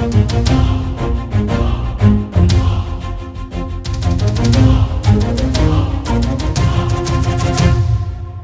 Thank you.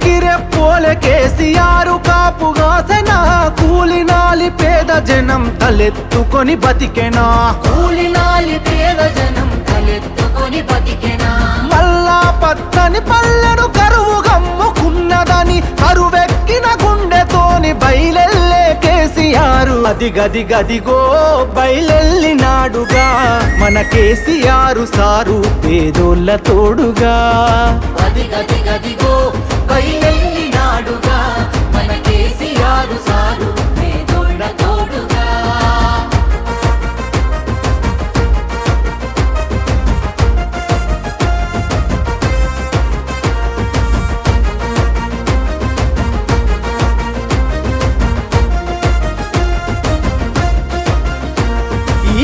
కంటికి రెప్పోలే కేసీఆర్ కాపుగాసన కూలినాలి పేద జనం తలెత్తుకొని బతికెనా? కూలినాలి పేద జనం తలెత్తుకొని బతికెనా? మల్లా పచ్చని పల్లెను కరువు గమ్ముకున్నదని కరువెక్కిన గుండెతోని బయలెల్లే కేసీఆర్. అది గది గదిగో బయలెల్లినాడుగా మన కేసీఆర్ సారు పేదోళ్ళ తోడుగా. అదిగదిగదిగో బయలెల్లినాడుగా మన కేసీఆర్ సారుగా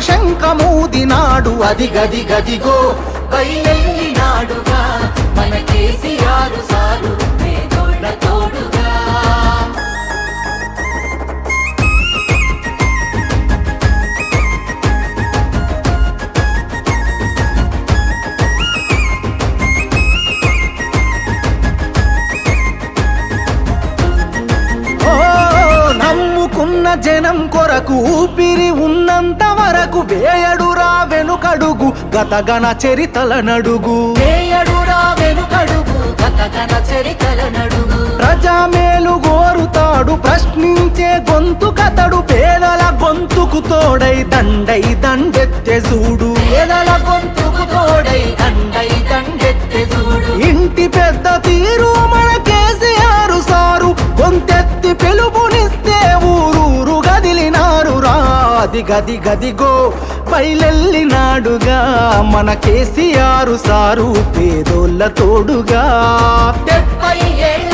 శంఖమూదినాడు అది గది గదిగో. బయలెల్లినాడుగా మన కేసీఆర్ సారు. నమ్ముకున్న జనం కొరకు ఊపిరి ఉన్నంత వరకు వేయడురా వెనుకడుగు గతగన చరితల నడుగు. వేయడురా వెనుకడుగు గతగన చరితల నడుగు. ప్రజామేలు గోరుతాడు ప్రశ్నించే గొంతు కతడు పేదల గొంతుకు తోడై దండై దండెత్తె చూడు. పేదల గొంతుకు తోడై దండై దండెత్తే చూడు. ఇంటి పెద్ద తీరు మన కేసీఆర్ సారు గొంతెత్తి పిలుపునిస్తే గదిలినారు గది గది గదిగో బయలెల్లినాడుగా మన కేసీఆర్ సారు పేదోళ్ళ తోడుగా. డెబ్బై ఏళ్ళ